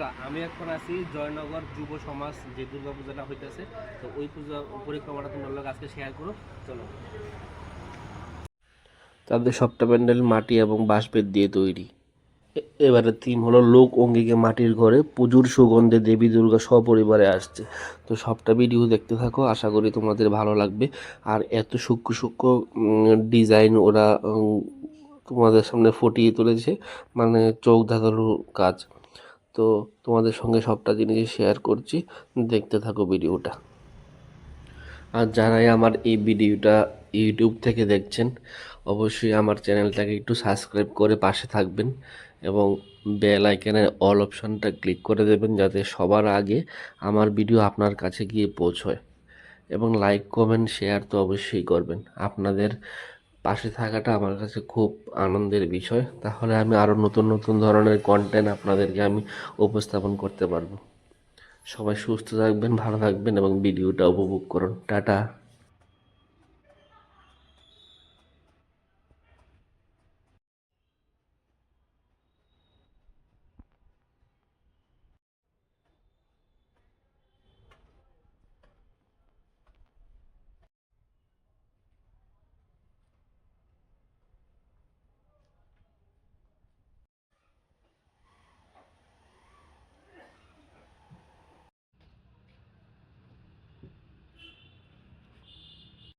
বন্ধুরা, আমি এখন আছি জয়নগর যুব সমাজ যে দুর্গা পূজাটা হইতেছে, তো ওই পূজা পরিক্রমাটা তোমার লোক আজকে শেয়ার করো, চলো। তাদের সবটা প্যান্ডেল মাটি এবং বাঁশবেত দিয়ে তৈরি। এবারে থিম হলো লোক অঙ্গিকে মাটির ঘরে পুজোর সুগন্ধে দেবী দুর্গা সপরিবারে আসছে। তো সবটা ভিডিও দেখতে থাকো, আশা করি তোমাদের ভালো লাগবে। আর এত সূক্ষ্ম সূক্ষ্ম ডিজাইন ওরা তোমাদের সামনে ফুটিয়ে তুলেছে মানে চোখ ধাঁধানো কাজ। তো তোমাদের সঙ্গে সবটা জিনিস শেয়ার করছি। দেখতে থাকো ভিডিওটা। আর যারাই আমার এই ভিডিওটা ইউটিউব থেকে দেখছেন, অবশ্যই আমার চ্যানেলটাকে একটু সাবস্ক্রাইব করে পাশে থাকবেন এবং বেল আইকনের অল অপশনটা ক্লিক করে দেবেন যাতে সবার আগে আমার ভিডিও আপনার কাছে গিয়ে পৌঁছয়। এবং লাইক কমেন্ট শেয়ার তো অবশ্যই করবেন। আপনাদের পাশে থাকাটা আমার কাছে খুব আনন্দের বিষয়। তাহলে আমি আরও নতুন নতুন ধরনের কন্টেন্ট আপনাদেরকে আমি উপস্থাপন করতে পারব। সবাই সুস্থ থাকবেন, ভালো থাকবেন এবং ভিডিওটা উপভোগ করুন। টাটা।